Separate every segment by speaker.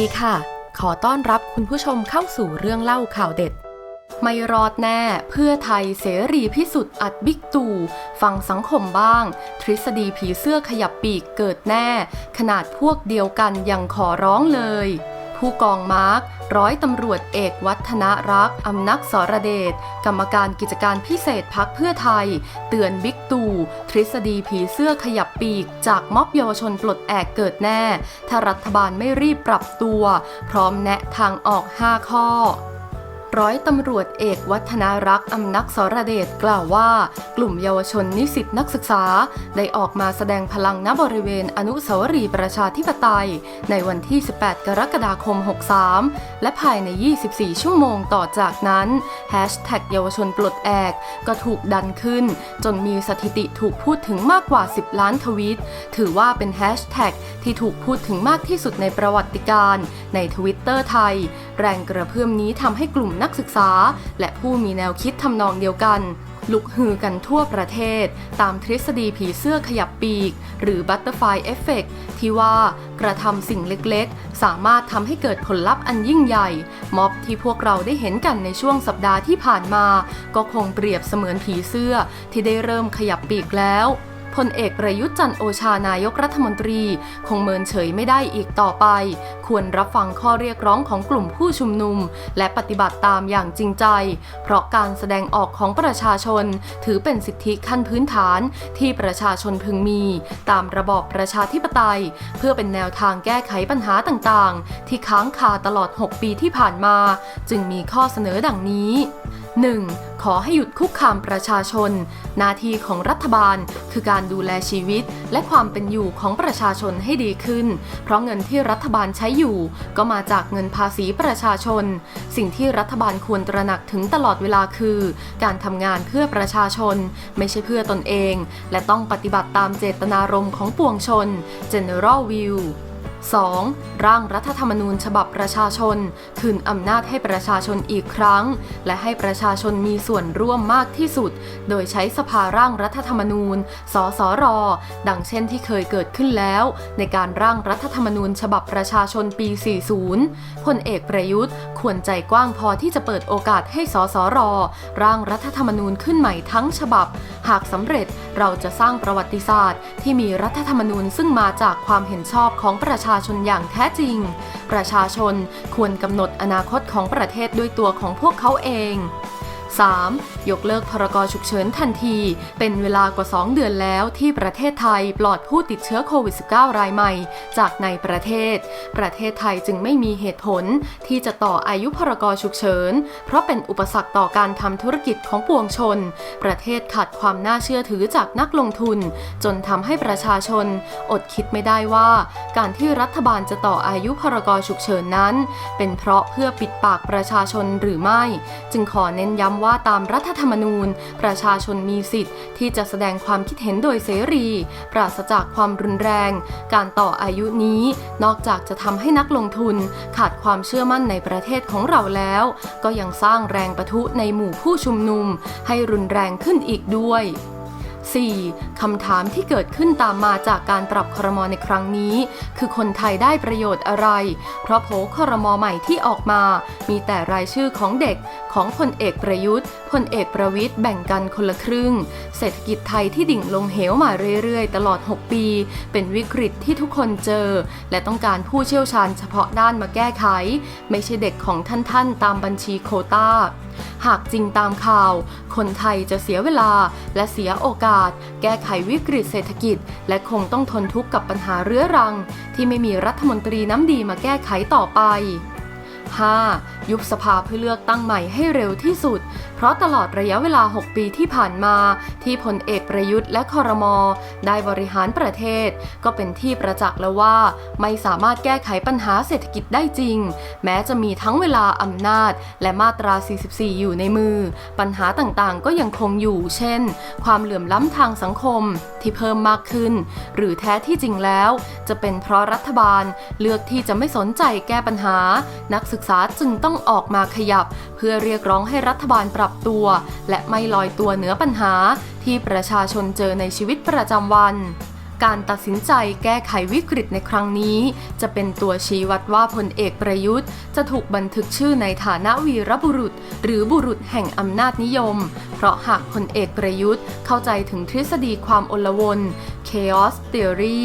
Speaker 1: ดีค่ะ ขอต้อนรับคุณผู้ชมเข้าสู่เรื่องเล่าข่าวเด็ด ไม่รอดแน่เพื่อไทยเสรีพิสุทธิ์อัดบิ๊กตู่ฟังสังคมบ้าง ทฤษฎีผีเสื้อขยับปีกเกิดแน่ ขนาดพวกเดียวกันยังขอร้องเลย ผู้กองมาร์ค ร้อยตำรวจเอกวัฒนรักษ์อำนักสรเดช กรรมการกิจการพิเศษพักเพื่อไทย เตือนบิ๊กตู่ ทฤษฎีผีเสื้อขยับปีก จากม็อบเยาวชนปลดแอกเกิดแน่ ถ้ารัฐบาลไม่รีบปรับตัว พร้อมแนะทางออก 5 ข้อ ร้อยตำรวจเอกวัฒนารักษ์อำนักสรเดชกล่าวว่า กลุ่มเยาวชนนิสิตนักศึกษา ได้ออกมาแสดงพลังณบริเวณอนุสาวรีย์ประชาธิปไตย ในวันที่ 18 กรกฎาคม 63 และภายใน 24 ชั่วโมงต่อจากนั้นแฮชแท็กเยาวชนปลดแอกก็ถูกดันขึ้น จนมีสถิติถูกพูดถึงมากกว่า 10 ล้านทวีต ถือว่าเป็นแฮชแท็กที่ถูกพูดถึงมากที่สุดในประวัติการในทวิตเตอร์ไทย แรงกระเพื่อมนี้ทำให้กลุ่มนักศึกษา และผู้มีแนวคิดทำนองเดียวกัน ลุกฮือกันทั่วประเทศ ตามทฤษฎีผีเสื้อขยับปีก หรือ Butterfly Effect ที่ว่ากระทำสิ่งเล็กๆ สามารถทำให้เกิดผลลัพธ์อันยิ่งใหญ่ ม็อบที่พวกเราได้เห็นกันในช่วงสัปดาห์ที่ผ่านมา ก็คงเปรียบเสมือนผีเสื้อที่ได้เริ่มขยับปีกแล้ว พลเอกประยุทธ์จันทร์โอชานายกรัฐมนตรี คงเมินเฉยไม่ได้อีกต่อไป ควรรับฟังข้อเรียกร้องของกลุ่มผู้ชุมนุม และปฏิบัติตามอย่างจริงใจ เพราะการแสดงออกของประชาชน ถือเป็นสิทธิขั้นพื้นฐานที่ประชาชนพึงมี ตามระบอบประชาธิปไตย เพื่อเป็นแนวทางแก้ไขปัญหาต่างๆ ที่ค้างคาตลอด 6 ปีที่ผ่านมา จึงมีข้อเสนอดังนี้ 1. ขอให้หยุดคุกคามประชาชน หน้าที่ของรัฐบาล คือการดูแลชีวิต และความเป็นอยู่ของประชาชนให้ดีขึ้น เพราะเงินที่รัฐบาลใช้อยู่ ก็มาจากเงินภาษีประชาชน สิ่งที่รัฐบาลควรตระหนักถึงตลอดเวลาคือ การทำงานเพื่อประชาชน ไม่ใช่เพื่อตนเอง และต้องปฏิบัติตามเจตนารมณ์ของปวงชน General View 2. ร่างรัฐธรรมนูญฉบับประชาชน คืนอำนาจให้ประชาชนอีกครั้ง และให้ประชาชนมีส่วนร่วมมากที่สุด โดยใช้สภาร่างรัฐธรรมนูญ สสร ดังเช่นที่เคยเกิดขึ้นแล้ว ในการร่างรัฐธรรมนูญฉบับประชาชนปี 40 พลเอกประยุทธ์ ควรใจกว้างพอที่จะเปิดโอกาสให้สสร ร่างรัฐธรรมนูญขึ้นใหม่ทั้งฉบับ หากสำเร็จเราจะสร้างประวัติศาสตร์ ที่มีรัฐธรรมนูญซึ่งมาจากความเห็นชอบของประชาาชนอย่างแท้จริง ประชาชนควรกำหนดอนาคตของประเทศด้วยตัวของพวกเขาเอง 3. ยกเลิกพรกฉุกเฉินทันที เป็นเวลากว่า 2 เดือนแล้วที่ประเทศไทยปลอดผู้ติดเชื้อโควิด -19 รายใหม่ จากในประเทศ ประเทศไทยจึงไม่มีเหตุผล ที่จะต่ออายุพรกฉุกเฉิน เพราะเป็นอุปสรรคต่อการทำธุรกิจของปวงชน ประเทศขาดความน่าเชื่อถือจากนักลงทุน จนทำให้ประชาชน อดคิดไม่ได้ว่า การที่รัฐบาลจะต่ออายุพรกฉุกเฉินนั้น เป็นเพราะเพื่อปิดปากประชาชนหรือไม่ จึงขอเน้นย้ำว่าตามรัฐธรรมนูญ ประชาชนมีสิทธิ์ ที่จะแสดงความคิดเห็นโดยเสรี ปราศจากความรุนแรง การต่ออายุนี้ นอกจากจะทำให้นักลงทุน ขาดความเชื่อมั่นในประเทศของเราแล้ว ก็ยังสร้างแรงประทุในหมู่ผู้ชุมนุม ให้รุนแรงขึ้นอีกด้วย 4. คำถามที่เกิดขึ้นตามมาจากการปรับครมในครั้งนี้ คือคนไทยได้ประโยชน์อะไร เพราะโผครมใหม่ที่ออกมา มีแต่รายชื่อของเด็กของพลเอกประยุทธ์พลเอกประวิทย์แบ่งกันคนละครึ่ง เศรษฐกิจไทยที่ดิ่งลงเหวมาเรื่อยๆ ตลอด 6 ปี เป็นวิกฤตที่ทุกคนเจอ และต้องการผู้เชี่ยวชาญเฉพาะด้านมาแก้ไข ไม่ใช่เด็กของท่านๆ ตามบัญชีโคตา้า หากจริงตามข่าว คนไทยจะเสียเวลาและเสียโอกาส แก้ไขวิกฤตเศรษฐกิจ และคงต้องทนทุกข์กับปัญหาเรื้อรัง ที่ไม่มีรัฐมนตรีน้ำดีมาแก้ไขต่อไป 5. ยุบสภาเพื่อเลือกตั้งใหม่ให้เร็วที่สุด เพราะตลอดระยะเวลา 6 ปีที่ผ่านมา ที่พลเอกประยุทธ์และคอรมอได้บริหารประเทศ ก็เป็นที่ประจักษ์แล้วว่า ไม่สามารถแก้ไขปัญหาเศรษฐกิจได้จริง แม้จะมีทั้งเวลาอำนาจ และมาตรา 44 อยู่ในมือ ปัญหาต่างๆ ก็ยังคงอยู่ เช่น ความเหลื่อมล้ำทางสังคมที่เพิ่มมากขึ้น หรือแท้ที่จริงแล้ว จะเป็นเพราะรัฐบาล เลือกที่จะไม่สนใจแก้ปัญหานักศึกษาจึงต้องออกมาขยับ เพื่อเรียกร้องให้รัฐบาลปรับตัว และไม่ลอยตัวเหนือปัญหา ที่ประชาชนเจอในชีวิตประจำวัน การตัดสินใจแก้ไขวิกฤตในครั้งนี้ จะเป็นตัวชี้วัดว่าพลเอกประยุทธ์ จะถูกบันทึกชื่อในฐานะวีรบุรุษ หรือบุรุษแห่งอำนาจนิยม เพราะหากพลเอกประยุทธ์เข้าใจถึงทฤษฎีความอลวน chaos theory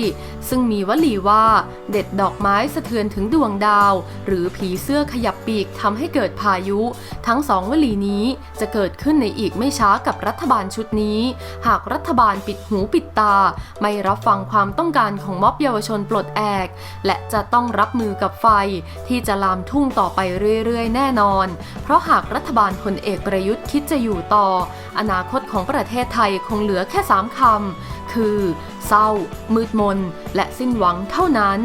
Speaker 1: ซึ่งมีวลีว่า เด็ดดอกไม้สะเทือนถึงดวงดาว หรือผีเสื้อขยับปีกทำให้เกิดพายุ ทั้งสองวลีนี้จะเกิดขึ้นในอีกไม่ช้ากับรัฐบาลชุดนี้ หากรัฐบาลปิดหูปิดตา ไม่รับฟังความต้องการของม็อบเยาวชนปลดแอก และจะต้องรับมือกับไฟที่จะลามทุ่งต่อไปเรื่อยๆ แน่นอน เพราะหากรัฐบาลพลเอกประยุทธ์คิดจะอยู่ต่อ อนาคตของประเทศไทยคงเหลือแค่สามคำคือ เศร้า มืดมน และสิ้นหวังเท่านั้น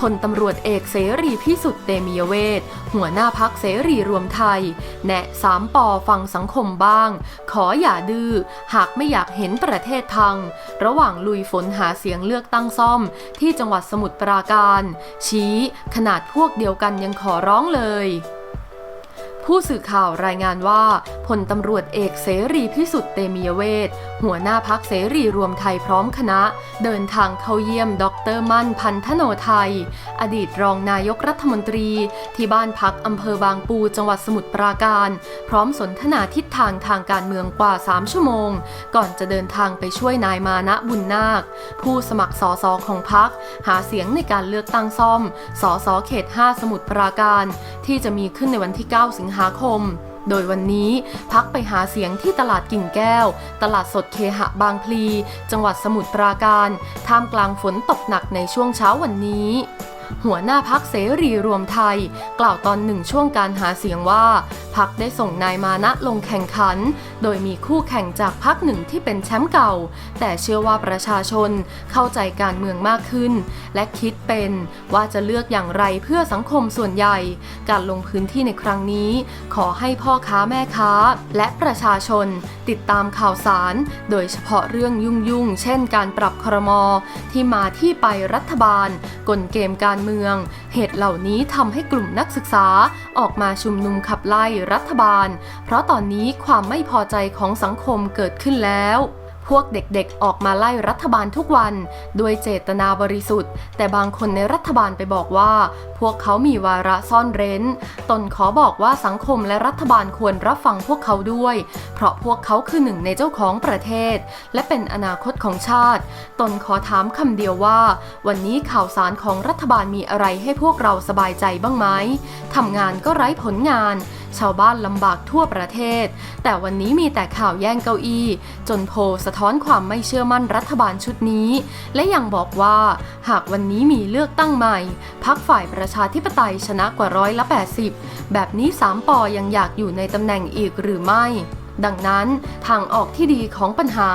Speaker 1: พลตำรวจเอกเสรีพิสุทธิ์เตมียเวทหัวหน้าพักเสรีรวมไทย แนะสามปอฟังสังคมบ้าง ขออย่าดื้อหากไม่อยากเห็นประเทศพัง ระหว่างลุยฝนหาเสียงเลือกตั้งซ่อม ที่จังหวัดสมุทรปราการ ชี้ขนาดพวกเดียวกันยังขอร้องเลยผู้สื่อข่าวรายงานว่าพลตำรวจเอกเสรีพิสุทธิ์เตมียเวท หัวหน้าพักเสรีรวมไทยพร้อมคณะ เดินทางเข้าเยี่ยม ดรมั่นพันธโนไทย อดีตรองนายกรัฐมนตรี ที่บ้านพักอำเภอบางปูจังหวัดสมุทรปราการ พร้อมสนทนาทิศทางทางการเมืองกว่า 3 ชั่วโมง ก่อนจะเดินทางไปช่วยนายมานะบุญนาค ผู้สมัครสอสอของพัก หาเสียงในการเลือกตั้งซ่อมสอสอเขต 5 สมุทรปราการ ที่จะมีขึ้นในวันที่ 9 สิงหาคม โดยวันนี้พักไปหาเสียงที่ตลาดกิ่งแก้ว ตลาดสดเคหะบางพลี จังหวัดสมุทรปราการ ท่ามกลางฝนตกหนักในช่วงเช้าวันนี้หัวหน้าพักเสรีรวมไทย กล่าวตอนหนึ่งช่วงการหาเสียงว่า พักได้ส่งนายมานะลงแข่งขัน โดยมีคู่แข่งจากพักหนึ่งที่เป็นแชมป์เก่า แต่เชื่อว่าประชาชนเข้าใจการเมืองมากขึ้น และคิดเป็นว่าจะเลือกอย่างไรเพื่อสังคมส่วนใหญ่ การลงพื้นที่ในครั้งนี้ ขอให้พ่อค้าแม่ค้า และประชาชนติดตามข่าวสาร โดยเฉพาะเรื่องยุ่งๆ เช่นการปรับครมอที่มาที่ไปรัฐบาล กลเกมการเมือง เหตุเหล่านี้ทำให้กลุ่มนักศึกษาออกมาชุมนุมขับไล่รัฐบาล เพราะตอนนี้ความไม่พอใจของสังคมเกิดขึ้นแล้ว พวกเด็กๆออกมาไล่รัฐบาลทุกวันด้วยเจตนาบริสุทธิ์ แต่บางคนในรัฐบาลไปบอกว่า พวกเขามีวาระซ่อนเร้น ตนขอบอกว่าสังคมและรัฐบาลควรรับฟังพวกเขาด้วย เพราะพวกเขาคือหนึ่งในเจ้าของประเทศ และเป็นอนาคตของชาติ ตนขอถามคำเดียวว่า วันนี้ข่าวสารของรัฐบาลมีอะไรให้พวกเราสบายใจบ้างไหมทำงานก็ไร้ผลงานชาวบ้านลำบากทั่วประเทศ แต่วันนี้มีแต่ข่าวแย่งเก้าอี้ จนโพลสะท้อนความไม่เชื่อมั่นรัฐบาลชุดนี้ และยังบอกว่า หากวันนี้มีเลือกตั้งใหม่พักฝ่ายประชาธิปไตยชนะกว่าร้อยละ 80 แบบนี้สามปอยังอยากอยู่ในตำแหน่งอีกหรือไม่ ดังนั้นทางออกที่ดีของปัญหา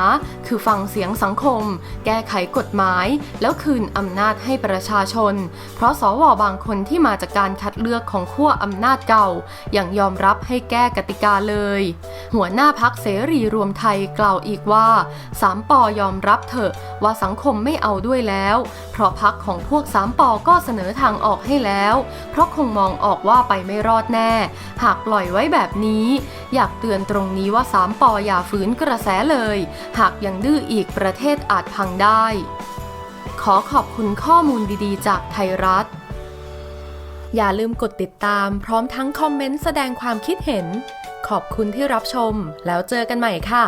Speaker 1: คือฟังเสียงสังคม แก้ไขกฎหมาย แล้วคืนอำนาจให้ประชาชน เพราะสวบางคนที่มาจากการคัดเลือกของขั้วอำนาจเก่าอย่างยอมรับให้แก้กติกาเลย หัวหน้าพักเสรีรวมไทยกล่าวอีกว่าสามปอยอมรับเถอะว่าสังคมไม่เอาด้วยแล้ว เพราะพักของพวกสามปอก็เสนอทางออกให้แล้ว เพราะคงมองออกว่าไปไม่รอดแน่ หากปล่อยไว้แบบนี้ อยากเตือนตรงนี้ว่าสามปออย่าฝืนกระแสเลย หากยังดื้ออีกประเทศอาจพังได้ ขอขอบคุณข้อมูลดีๆ จากไทยรัฐ อย่าลืมกดติดตามพร้อมทั้งคอมเมนต์แสดงความคิดเห็น ขอบคุณที่รับชม แล้วเจอกันใหม่ค่ะ